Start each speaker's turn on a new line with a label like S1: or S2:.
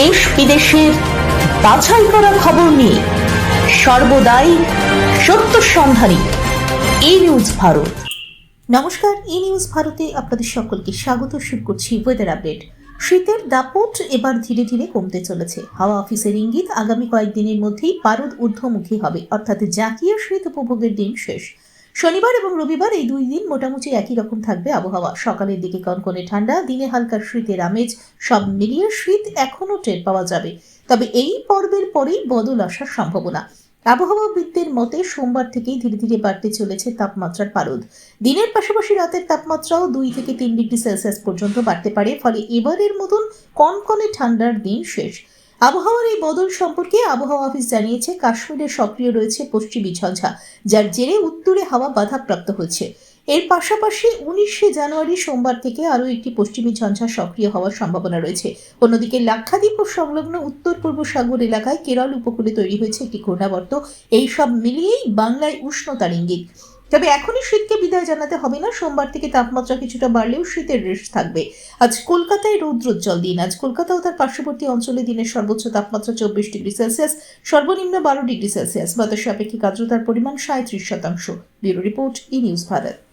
S1: দেশ বিদেশের বাছাই করা খবর নিয়ে সর্বদাই সত্য সন্ধানী এই নিউজ ভারত। নমস্কার ই নিউজ ভারতে আপনাদের সকলকে স্বাগত। শুরু করছি ওয়েদার আপডেট শীতের দাপট এবার ধীরে ধীরে কমতে চলেছে। হাওয়া অফিসের ইঙ্গিত আগামী কয়েকদিনের মধ্যেই পারদ ঊর্ধ্বমুখী হবে। অর্থাৎ জাতীয় শীত উপভোগের দিন শেষ। শনিবার এবং রবিবার এই দুই দিন মোটামুটি একই রকম থাকবে আবহাওয়া। সকালের দিকে কনকনে ঠান্ডা, দিনে হালকা শীতের আমেজ, সব মিলিয়ে শীত এখনও টের পাওয়া যাবে। তবে এই পর্বের পরেই বদল আসার সম্ভাবনা। আবহাওয়াবিদদের মতে সোমবার থেকেই ধীরে ধীরে বাড়তে চলেছে তাপমাত্রার পারদ। দিনের পাশাপাশি রাতের তাপমাত্রাও দুই থেকে তিন ডিগ্রি সেলসিয়াস পর্যন্ত বাড়তে পারে, ফলে এবারের মতন কনকনে ঠান্ডার দিন শেষ। আবহাওয়ার এই বদল সম্পর্কে আবহাওয়া অফিস জানিয়েছে, কাশ্মীরে সক্রিয় রয়েছে পশ্চিমী ঝঞ্ঝা, যার জেরে উত্তরে হাওয়া বাধাপ্রাপ্ত হচ্ছে। এর পাশাপাশি উনিশে জানুয়ারি সোমবার থেকে আরও একটি পশ্চিমী ঝঞ্ঝা সক্রিয় হওয়ার সম্ভাবনা রয়েছে। অন্যদিকে লাক্ষাদ্বীপ ও সংলগ্ন উত্তর পূর্ব সাগর এলাকায় কেরল উপকূলে তৈরি হয়েছে একটি ঘূর্ণাবর্ত। এই সব মিলিয়েই বাংলায় উষ্ণতার ইঙ্গিত তবে এখনই শীতকে বিদায় জানাতে হবে না। সোমবার থেকে তাপমাত্রা কিছুটা বাড়লেও শীতের রেশ থাকবে। আজ কলকাতায় রৌদ্রোজ্জ্বল দিন। আজ কলকাতা ও তার পার্শ্ববর্তী অঞ্চলে দিনের সর্বোচ্চ তাপমাত্রা চব্বিশ ডিগ্রি সেলসিয়াস, সর্বনিম্ন বারো ডিগ্রি সেলসিয়াস। বাতাসে আপেক্ষিক আর্দ্রতার পরিমাণ সাঁত্রিশ শতাংশ। Bureau report, E news Bharat.